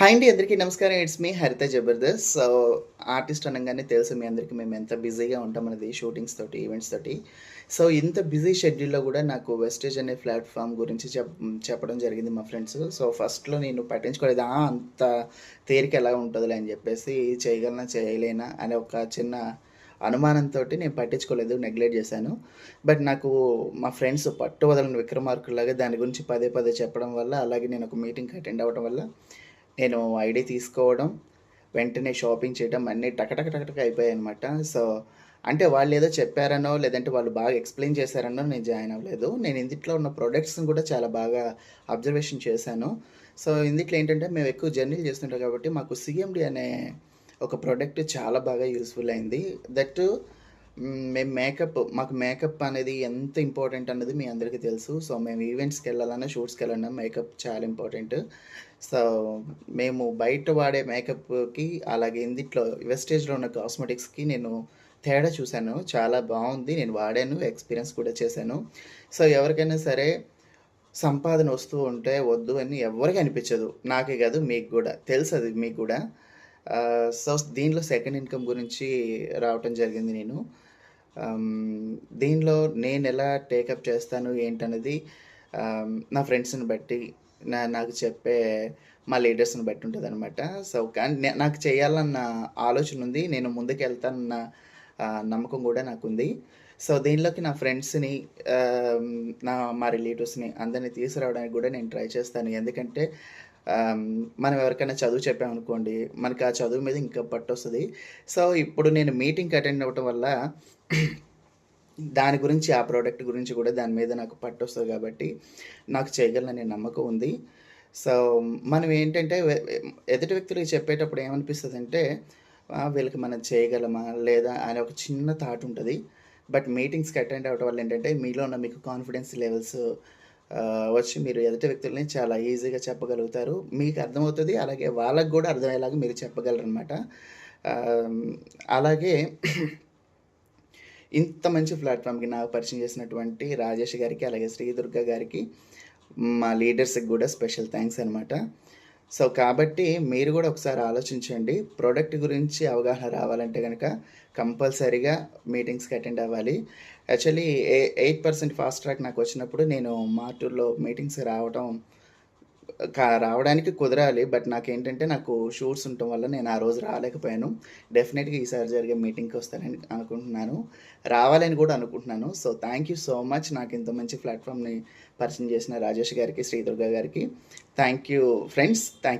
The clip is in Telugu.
హాయ్ అండి అందరికీ నమస్కారం. It's me Haritha Jabardasth. So artist అనగానే తెలుసు మీ అందరికీ మేము ఎంత బిజీగా ఉంటాం అనేది షూటింగ్స్ తోటి ఈవెంట్స్ తోటి. సో ఇంత బిజీ షెడ్యూల్లో కూడా నాకు వెస్టేజ్ అనే ప్లాట్ఫామ్ గురించి చెప్ చెప్పడం జరిగింది మా ఫ్రెండ్స్ సో ఫస్ట్లో నేను పట్టించుకోలేదు. "ఆ, అంత తేలిక ఎలా ఉంటుందిలే అని చెప్పేసి చేయగలనా చేయలేనా అనే ఒక చిన్న అనుమానంతో నేను పట్టించుకోలేదు నెగ్లెక్ట్ చేశాను. బట్ నాకు మా ఫ్రెండ్స్ పట్టు వదలని విక్రమార్కులాగా దాని గురించి పదే పదే చెప్పడం వల్ల అలాగే నేను ఒక మీటింగ్కి అటెండ్ అవ్వడం వల్ల నేను ఐడి తీసుకోవడం వెంటనే షాపింగ్ చేయడం అన్నీ టకటక టకటక అయిపోయాయి అనమాట సో అంటే వాళ్ళు ఏదో చెప్పారనో లేదంటే వాళ్ళు బాగా ఎక్స్ప్లెయిన్ చేశారనో నేను జాయిన్ అవ్వలేదు. నేను ఇందిట్లో ఉన్న ప్రొడక్ట్స్ని కూడా చాలా బాగా అబ్జర్వేషన్ చేశాను. సో ఇందిట్లో ఏంటంటే మేము ఎక్కువ జర్నీలు చేస్తుంటాం కాబట్టి మాకు సిఎండి అనే ఒక ప్రోడక్ట్ చాలా బాగా యూస్ఫుల్ అయింది. దట్ మేము మేకప్ మాకు మేకప్ అనేది ఎంత ఇంపార్టెంట్ అన్నది మీ అందరికీ తెలుసు. సో మేము ఈవెంట్స్కి వెళ్ళాలన్నా షూట్స్కి వెళ్ళాలన్నా మేకప్ చాలా ఇంపార్టెంట్. సో మేము బయట వాడే మేకప్కి అలాగే ఇందిట్లో వెస్టేజ్లో ఉన్న కాస్మెటిక్స్కి నేను తేడా చూశాను. చాలా బాగుంది. నేను వాడాను ఎక్స్పీరియన్స్ కూడా చేశాను. సో ఎవరికైనా సరే సంపాదన వస్తూ ఉంటే వద్దు అని ఎవరికి అనిపించదు. నాకే కాదు మీకు కూడా. తెలుసు అది మీకు కూడా. సో దీనిలో సెకండ్ ఇన్కమ్ గురించి రావటం జరిగింది నేను. Um, దీనిలో నేను ఎలా టేకప్ చేస్తాను ఏంటనేది um, నా ఫ్రెండ్స్ని బట్టి నా నాకు చెప్పే మా లీడర్స్ని బట్టి ఉంటుంది అనమాట సో కానీ నాకు చేయాలన్న ఆలోచన ఉంది. నేను ముందుకు వెళ్తానన్న నమ్మకం కూడా నాకుంది. సో దీనిలోకి నా ఫ్రెండ్స్ని um, నా మా రిలేటివ్స్ని అందరినీ తీసుకురావడానికి కూడా నేను ట్రై చేస్తాను. ఎందుకంటే మనం ఎవరికైనా చదువు చెప్పామనుకోండి మనకి ఆ చదువు మీద ఇంకా పట్టు వస్తుంది సో ఇప్పుడు నేను మీటింగ్కి అటెండ్ అవ్వటం వల్ల దాని గురించి ఆ ప్రోడక్ట్ గురించి కూడా దాని మీద నాకు పట్టు వస్తుంది కాబట్టి నాకు చేయగలననే నమ్మకం ఉంది. సో మనం ఏంటంటే ఎదుటి వ్యక్తులకి చెప్పేటప్పుడు ఏమనిపిస్తుంది అంటే వీళ్ళకి మనం చేయగలమా? లేదా అనే ఒక చిన్న థాట్ ఉంటుంది. బట్ మీటింగ్స్కి అటెండ్ అవ్వడం వల్ల ఏంటంటే మీలో ఉన్న మీకు కాన్ఫిడెన్స్ లెవెల్స్ వచ్చి మీరు ఎదుటి వ్యక్తులని చాలా ఈజీగా చెప్పగలుగుతారు. మీకు అర్థమవుతుంది అలాగే వాళ్ళకి కూడా అర్థమయ్యేలాగా మీరు చెప్పగలరు అనమాట అలాగే ఇంత మంచి ప్లాట్ఫామ్కి నాకు పరిచయం చేసినటువంటి రాజేష్ గారికి అలాగే శ్రీ దుర్గా గారికి మా లీడర్స్కి కూడా స్పెషల్ థ్యాంక్స్ అనమాట సో కాబట్టి మీరు కూడా ఒకసారి ఆలోచించండి. ప్రోడక్ట్ గురించి అవగాహన రావాలంటే కనుక కంపల్సరీగా మీటింగ్స్కి అటెండ్ అవ్వాలి. Actually a eight percent fast track నాకు వచ్చినప్పుడు నేను మార్టూర్లో మీటింగ్స్ రావడం రావడానికి కుదరాలి. బట్ నాకేంటంటే నాకు షూట్స్ ఉండటం వల్ల నేను ఆ రోజు రాలేకపోయాను. డెఫినెట్గా ఈసారి జరిగే మీటింగ్కి వస్తానని అనుకుంటున్నాను. రావాలని కూడా అనుకుంటున్నాను. So thank you so much నాకు ఇంత మంచి ప్లాట్ఫామ్ని పరిచయం చేసిన రాజేష్ గారికి శ్రీదుర్గ గారికి. Thank you friends thank